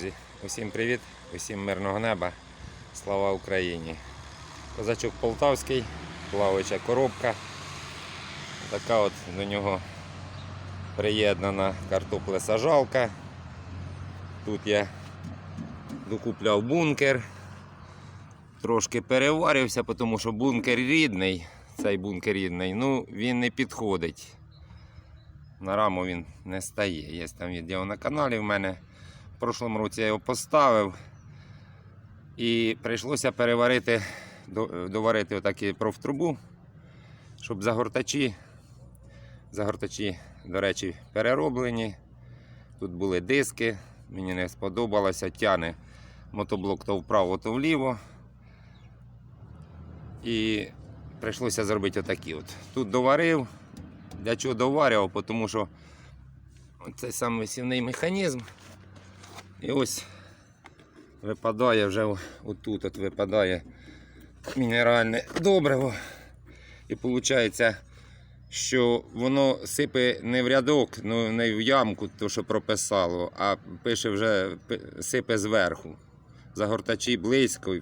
друзі! Усім привіт, усім мирного неба. Слава Україні! Козачок Полтавський, плаваюча коробка. Така от до нього приєднана картоплесажалка. Тут я докупляв бункер. Трошки переварився, тому що бункер рідний, цей бункер рідний, ну він не підходить. На раму він не стає. Є там відео на каналі в мене. В прошлому році я його поставив і прийшлося переварити, доварити отакі профтрубу, щоб загортачі, загортачі, до речі, перероблені. Тут були диски, мені не сподобалося, тяне мотоблок то вправо, то вліво. І прийшлося зробити отакі. От. Тут доварив. Для чого доварював? Тому що цей сам висівний механізм. І ось випадає вже отут от випадає мінеральне добриво. І виходить, що воно сипе не в рядок, ну не в ямку, то що прописало, а пише вже сипе зверху. Загортачі близько,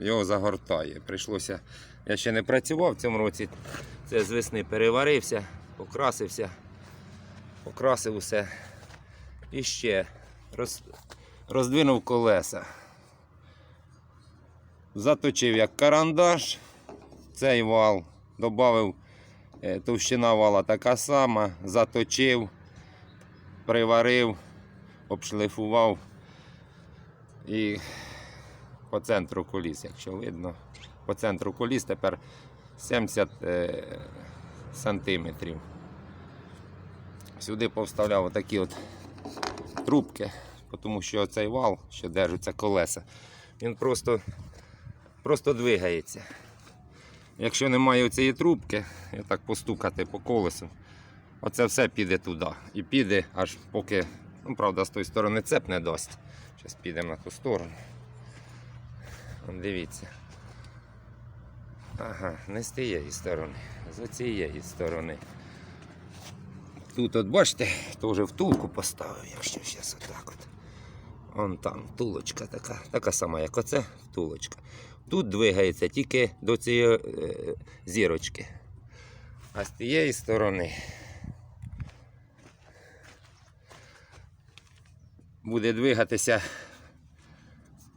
його загортає. Прийшлося. Я ще не працював в цьому році. Це з весни переварився, покрасився, покрасив усе. І ще роз, роздвинув колеса. Заточив як карандаш цей вал, додав товщина вала така сама, заточив, приварив, обшлифував. І по центру коліс, якщо видно, по центру коліс тепер 70 е, сантиметрів. Сюди повставляв отакі от трубки, тому що цей вал, що держиться колеса, він просто, просто двигається. Якщо немає цієї трубки, я так постукати по колесу, оце все піде туди. І піде аж поки, ну правда, з тої сторони цеп не дасть. Зараз підемо на ту сторону. Дивіться. Ага, не з тієї сторони, з цієї сторони. Тут от бачите, теж втулку поставив, якщо зараз отак от. Вон там втулочка така, така сама, як оце втулочка. Тут двигається тільки до цієї е, зірочки. А з тієї сторони буде двигатися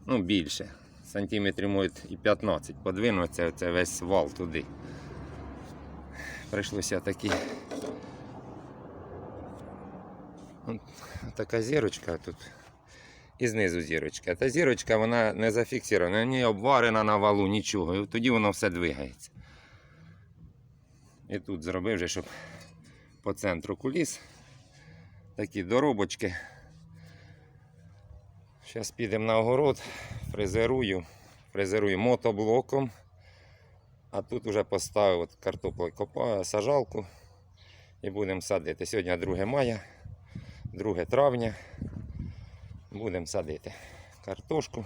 ну, більше. Сантиметрів може і 15 подвинутися, це весь вал туди. Прийшлося такі. Така зірочка тут. І знизу зірочка. Та зірочка вона не зафіксована, не обварена на валу, нічого. І тоді воно все двигається. І тут зробив, вже, щоб по центру куліс. Такі доробочки. Зараз підемо на огород, фрезерую, фрезерую мотоблоком. А тут вже поставив от картоплю сажалку і будемо садити. Сьогодні 2 мая, 2 травня. Будемо садити картошку.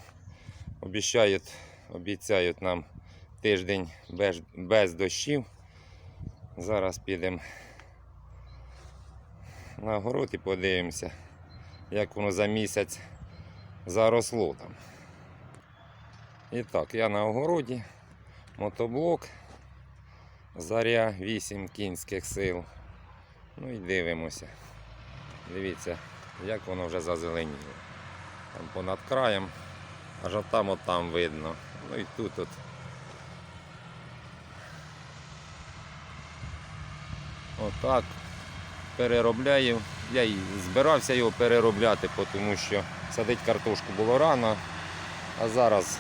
Обіцяють, обіцяють нам тиждень без, без дощів. Зараз підемо на огород і подивимося, як воно за місяць заросло там. І так, я на огороді, мотоблок, заря 8 кінських сил. Ну і дивимося. Дивіться, як воно вже зазеленіло. Там понад краєм, аж там от там видно. Ну і тут от. Отак переробляю. Я і збирався його переробляти, тому що садити картошку було рано, а зараз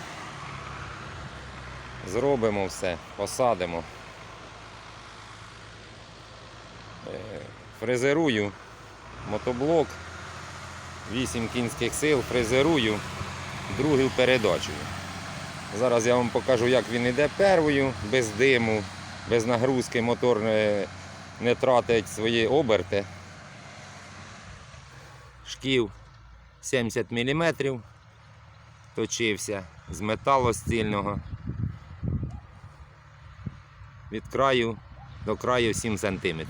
зробимо все, посадимо. Е, Фрезерую мотоблок, 8 кінських сил, фрезерую другою передачею. Зараз я вам покажу, як він йде первою, без диму, без нагрузки, мотор не, не тратить свої оберти. Шків 70 мм точився з металу стільного. Від краю до краю 7 см.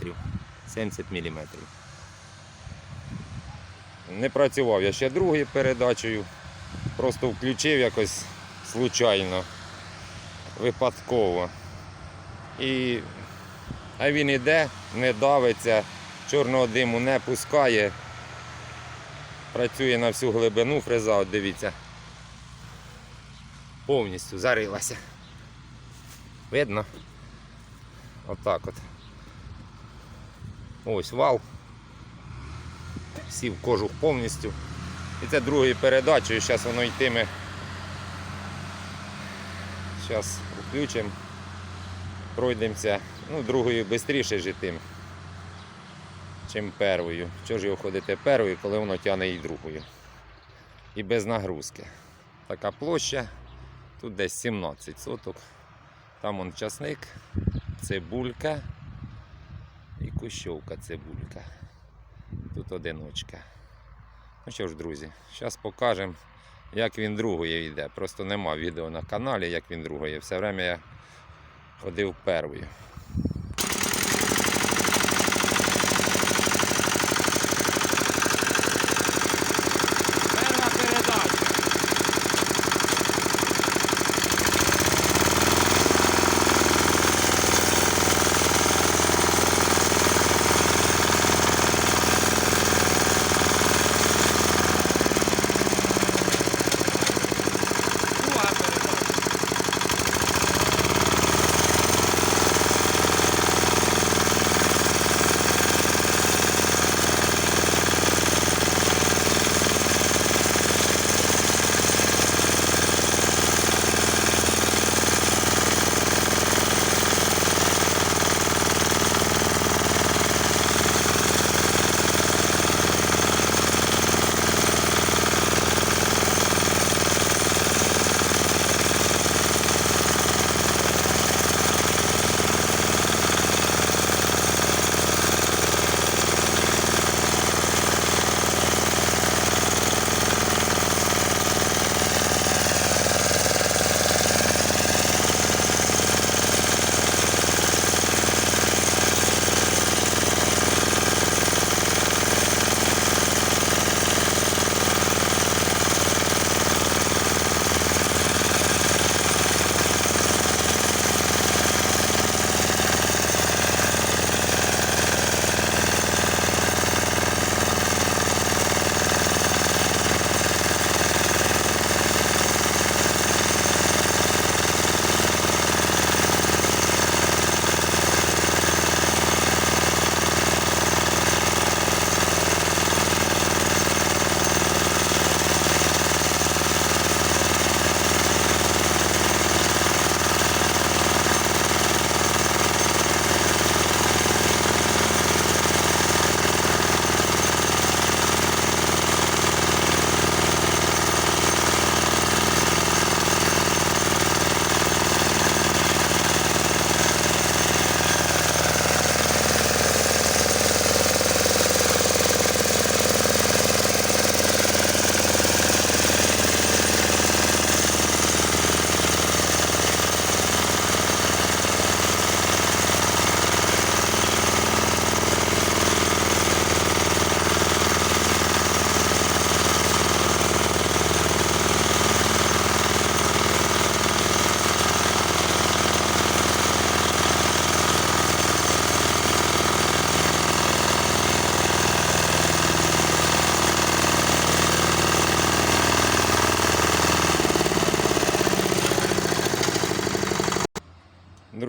70 мм. Не працював я ще другою передачею. Просто включив якось случайно, випадково. І... А він іде, не давиться, чорного диму не пускає. Працює на всю глибину фреза, от дивіться. Повністю зарилася. Видно? Отак от. Ось вал. Сів кожух повністю. І це другою передачею, зараз воно йтиме. Зараз включимо, пройдемося. Ну, другою швидше житим, чим первою. Чого ж його ходити первою, коли воно тягне і другою. І без нагрузки. Така площа. Тут десь 17 соток. Там он часник, цибулька і кущовка цибулька. Одиночка. Ну що ж, друзі, зараз покажемо, як він другою йде. Просто нема відео на каналі, як він другою. Все время я ходив первою.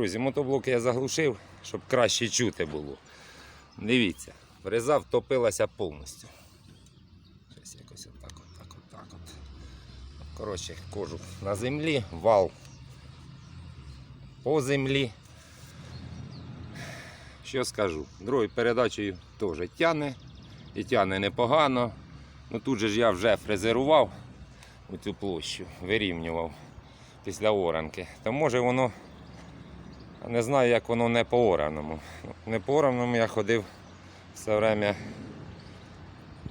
Друзі, мотоблок я заглушив, щоб краще чути було. Дивіться, фреза втопилася повністю. Щось якось отак, отак, отак от. Коротше, кожух на землі, вал по землі. Що скажу? Другою передачею теж тяне і тяне непогано. Ну тут же ж я вже фрезерував цю площу, вирівнював після оранки. То може воно не знаю, як воно не по ораному. Не по ораному я ходив все время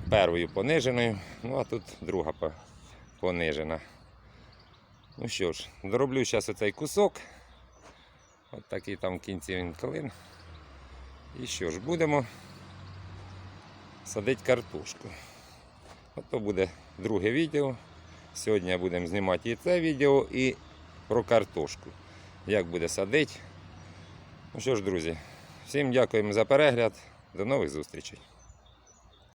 першою пониженою, ну а тут друга понижена. Ну що ж, дороблю зараз оцей кусок. От такий там в кінці він клин. І що ж, будемо садити картошку. Ото буде друге відео. Сьогодні будемо знімати і це відео, і про картошку. Як буде садити. Ну що ж, друзі, всім дякуємо за перегляд. До нових зустрічей.